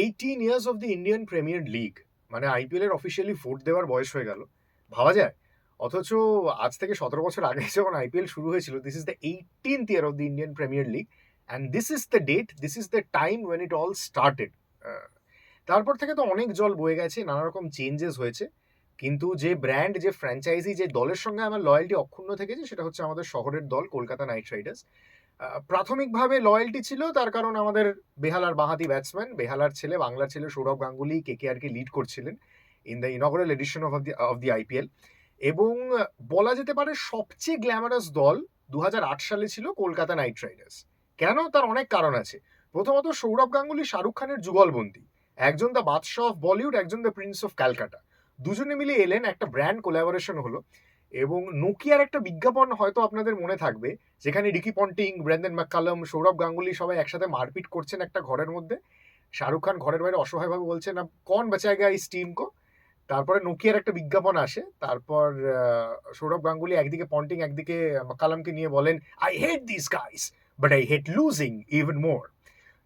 Eighteen years of the Indian premier league মানে IPL এর officially vote দেওয়ার বয়স হয়ে গেল। ভাবা যায়? অথচ আজ থেকে সতেরো বছর আগে যখন আইপিএল শুরু হয়েছিল this is the eighteenth year of the Indian premier league and this is the date this is the time when it all started তারপর থেকে তো অনেক জল বয়ে গেছে, নানা রকম চেঞ্জেস হয়েছে, কিন্তু যে ব্র্যান্ড যে ফ্র্যাঞ্চাইজি যে দলের সঙ্গে আমার লয়্যালটি অক্ষুণ্ণ থেকেছে, সেটা হচ্ছে আমাদের শহরের দল, কলকাতা নাইট রাইডার্স প্রাথমিকভাবে লয়্যালটি ছিল, তার কারণ আমাদের বেহালার বাহাতি ব্যাটসম্যান বেহালার ছেলে, বাংলার ছেলে Sourav Ganguly K K K lead করছিলেন in the inaugural edition of the of the IPL এবং বলা যেতে পারে সবচেয়ে গ্ল্যামারাস দল দু হাজার আট সালে ছিল কলকাতা নাইট রাইডার্স। কেন? তার অনেক কারণ আছে। প্রথমত, সৌরভ গাঙ্গুলি শাহরুখ খানের যুগলবন্দি। একজন দ্য বাদশাহ অফ বলিউড একজন দ্য প্রিন্স অফ ক্যালকাটা দুজনে মিলে এলেন, একটা ব্র্যান্ড কোলাবোরেশন হলো। এবং নোকিয়ার একটা বিজ্ঞাপন হয়তো আপনাদের মনে থাকবে, যেখানে Ricky Ponting, Brendon McCullum, Sourav Ganguly সবাই একসাথে মারপিট করছেন একটা ঘরের মধ্যে। শাহরুখ খান ঘরের বাইরে অসহায়ভাবে বলছেন "আব কন বাঁচায়গা ইস টিম কো? তারপরে নোকিয়ার একটা বিজ্ঞাপন আসে, তারপর সৌরভ গাঙ্গুলি একদিকে পন্টিং, একদিকে কালামকে নিয়ে বলেন I hate this guys but I hate losing even more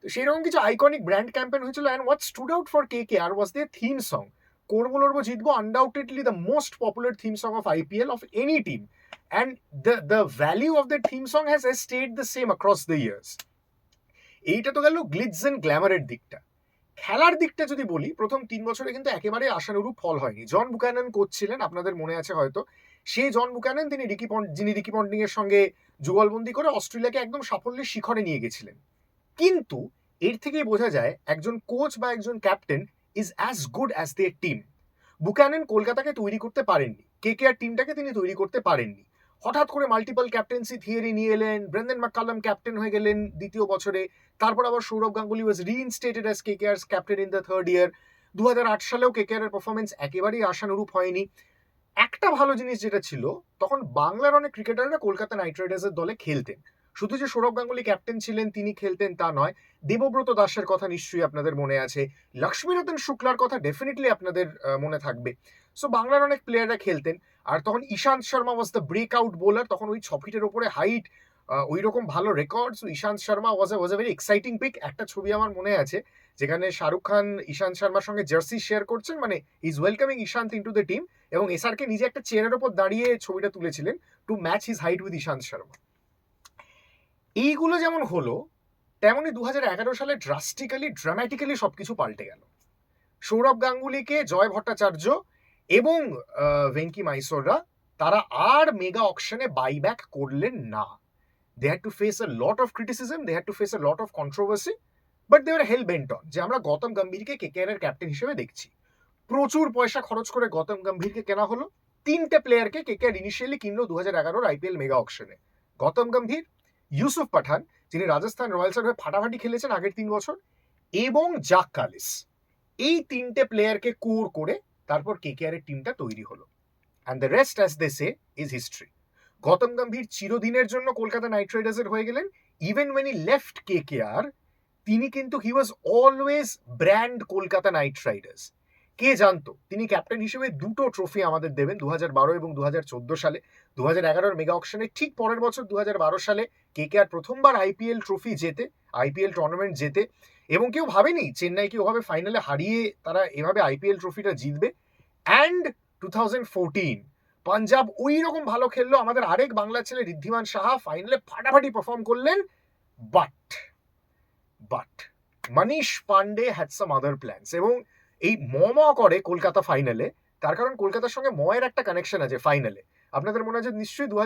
তো সেরকম কিছু আইকনিক ব্র্যান্ড ক্যাম্পেন হয়েছিল and what stood out for K K R was the theme song করব লড়বো জিতবো? Undoubtedly the most popular theme song of IPL of any team and the the value of the theme song has stayed the same across the years এইটা তো গেল glitz and গ্ল্যামারের দিকটা। খেলার দিকটা যদি বলি, প্রথম তিন বছরে কিন্তু একেবারে আশানুরূপ ফল হয়নি। জন বুকানন কোচ ছিলেন, আপনাদের মনে আছে হয়তো। সেই জন বুকানন, তিনি রিকি পন্ট যিনি রিকি পন্টিং এর সঙ্গে যুগলবন্দি করে অস্ট্রেলিয়াকে একদম সাফল্যের শিখরে নিয়ে গেছিলেন। কিন্তু এর থেকেই বোঝা যায়, একজন কোচ বা একজন captain is as good as their team Buchanan কলকাতাকে তৈরি করতে পারেননি। কে কে আর টিমটাকে তিনি তৈরি করতে পারেননি। হঠাৎ করে মাল্টিপল ক্যাপ্টেন্সি থিওরি নিয়ে এলেন ব্রেন্ডন ম্যাককালাম ক্যাপ্টেন হয়ে গেলেন দ্বিতীয় বছরে। তারপর আবার Sourav Ganguly was reinstated as K K R captain in the third year দু আট সালেও কে কে আর পারফরমেন্স একেবারেই আশানুরূপ হয়নি। একটা ভালো জিনিস যেটা ছিল, তখন বাংলার অনেক ক্রিকেটাররা কলকাতা নাইট রাইডার্সের দলে খেলতেন। শুধু যে সৌরভ গাঙ্গুলি ক্যাপ্টেন ছিলেন, তিনি খেলতেন তা নয়, দেবব্রত দাসের কথা নিশ্চয়ই আপনাদের মনে আছে, লক্ষ্মীরতন শুক্লার কথা ডেফিনেটলি আপনাদের মনে থাকবে। সো বাংলার অনেক প্লেয়াররা খেলতেন, আর তখন Ishant Sharma was the break out bowler তখন ওই ছ ফিটের ওপরে হাইট ওই রকম ভালো records Ishant Sharma was was a very exciting pick একটা ছবি আমার মনে আছে, যেখানে শাহরুখ খান ঈশান্ত শর্মার সঙ্গে জার্সি শেয়ার করছেন মানে is welcoming Ishant to the team এবং এসআরকে নিজে একটা চেয়ারের ওপর দাঁড়িয়ে ছবিটা তুলেছিলেন to match his height with Ishant Sharma. এইগুলো যেমন হলো তেমনই দু সালে ড্রাস্টিক্যালি ড্রামাটিক্যালি সবকিছু পাল্টে গেল। সৌরভ গাঙ্গুলিকে, জয় ভট্টাচার্য এবং ভেঙ্কি মাইসোররা, তারা আর মেগা অকশনে বাইব্যাক করলেন না। They had to face a lot of criticism they had to face a lot of controversy but they are hell bent on যে আমরা গৌতম গম্ভীরকে কেকেআর এর ক্যাপ্টেন হিসেবে দেখছি। প্রচুর পয়সা খরচ করে গৌতম গম্ভীরকে কেনা হলো। তিনটে প্লেয়ারকে কেকেআর ইনিশিয়ালি কিনলো দু হাজার এগারোর আইপিএল মেগা অকশনে গৌতম গম্ভীর ইউসুফ পাঠান, যিনি রাজস্থান রয়্যালসের হয়ে ফাটাফাটি খেলেছেন আগের তিন বছর, এবং জাক কালিস। এই তিনটে প্লেয়ারকে কোর করে তারপর কেকেআর এর টিমটা তৈরি হলো। And the rest as they say is history Gautam Gambhir চিরদিনের জন্য কলকাতা নাইট রাইডার্সের হয়ে গেলেন। Even when he left K K R তিনি কিন্তু he was always brand Kolkata Knight Riders. কে জানতো? তিনি ক্যাপ্টেন হিসেবে দুটো ট্রফি আমাদের দেবেন দু বারো এবং দু সালে। দু হাজার এগারোর মেগা অকশনে ঠিক পরের বছর দু বারো সালে কে কে আর প্রথমবার আইপিএল ট্রফি জেতে আইপিএল টুর্নামেন্ট জেতে এবং কেউ ভাবেনি চেন্নাইকে ওভাবে ফাইনালে হারিয়ে তারা এভাবে আইপিএল ট্রফিটা জিতবে। And two thousand fourteen Punjab ওই রকম ভালো খেললো, আমাদের আরেক বাংলা ছেলে ঋদ্ধিমান সাহা ফাইনালে ফাটাফাটি পারফর্ম করলেন। But but Manish Pandey had some other plans এবং এই ম ম করে কলকাতা ফাইনালে তার কারণ কলকাতার সঙ্গে ময়ের একটা কানেকশন আছে ফাইনালে আপনাদের মনে আছে নিশ্চয়ই দু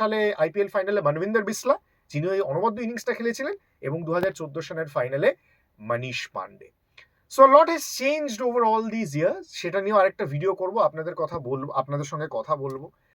সালে আইপিএল ফাইনালে মানবিন্দর বিসলা, যিনি ওই অনবদ্য ইনিংসটা খেলেছিলেন, এবং দু হাজার চোদ্দ সালের ফাইনালে Manish Pandey so lot has changed over all this years সেটা নিয়েও আরেকটা ভিডিও করব, আপনাদের কথা বলব, আপনাদের সঙ্গে কথা বলব।